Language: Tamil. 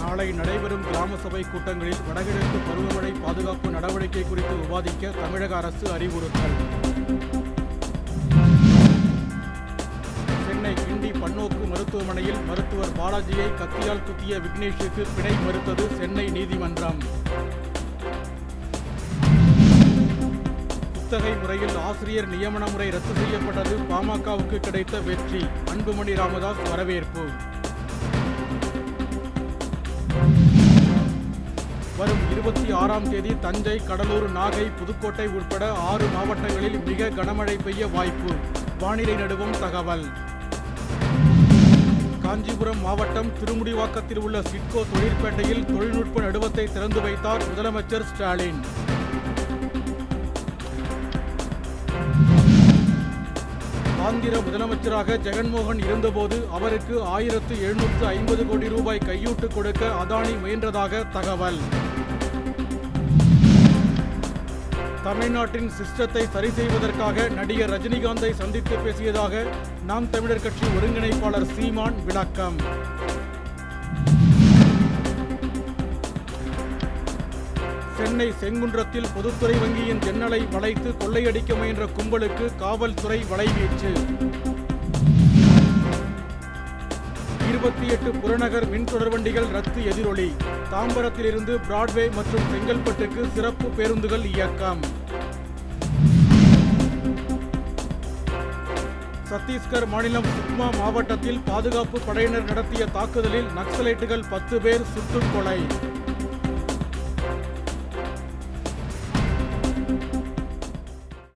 நாளை நடைபெறும் கிராம சபை கூட்டங்களில் வடகிழக்கு பருவமழை பாதுகாப்பு நடவடிக்கை குறித்து விவாதிக்க தமிழக அரசு அறிவுறுத்தல். சென்னை கிண்டி பன்னோக்கு மருத்துவமனையில் மருத்துவர் பாலாஜியை கத்தியால் குத்திய விக்னேஷுக்கு பிணை மறுத்தது சென்னை நீதிமன்றம். குத்தகை முறையில் ஆசிரியர் நியமன முறை ரத்து செய்யப்பட்டது பாமகவுக்கு கிடைத்த வெற்றி. அன்புமணி ராமதாஸ் வரவேற்பு. வரும் இருபத்தி ஆறாம் தேதி தஞ்சை கடலூர் நாகை புதுக்கோட்டை உட்பட ஆறு மாவட்டங்களில் மிக கனமழை பெய்ய வாய்ப்பு. வானிலை நடுவும் தகவல். காஞ்சிபுரம் மாவட்டம் திருமுடிவாக்கத்தில் உள்ள சிட்கோ தொழிற்பேட்டையில் தொழில்நுட்ப நடுவத்தை திறந்து வைத்தார் முதலமைச்சர் ஸ்டாலின். ஆந்திர முதலமைச்சராக ஜெகன்மோகன் இருந்தபோது அவருக்கு ஆயிரத்து எழுநூற்று ஐம்பது கோடி ரூபாய் கையூட்டு கொடுக்க அதானி முயன்றதாக தகவல். தமிழ்நாட்டின் சிஸ்டத்தை சரி செய்வதற்காக நடிகர் ரஜினிகாந்தை சந்தித்து பேசியதாக நாம் தமிழர் கட்சி ஒருங்கிணைப்பாளர் சீமான் விளக்கம். சென்னை செங்குன்றத்தில் பொதுத்துறை வங்கியின் ஜன்னலை வளைத்து கொள்ளையடிக்க முயன்ற கும்பலுக்கு காவல்துறை வலைவீச்சு. இருபத்தி எட்டு புறநகர் மின் தொடர்வண்டிகள் ரத்து எதிரொலி. தாம்பரத்திலிருந்து பிராட்வே மற்றும் செங்கல்பட்டுக்கு சிறப்பு பேருந்துகள் இயக்கம். சத்தீஸ்கர் மாநிலம் சுக்மா மாவட்டத்தில் பாதுகாப்பு படையினர் நடத்திய தாக்குதலில் நக்சலைட்டுகள் பத்து பேர் சுட்டுக் கொலை.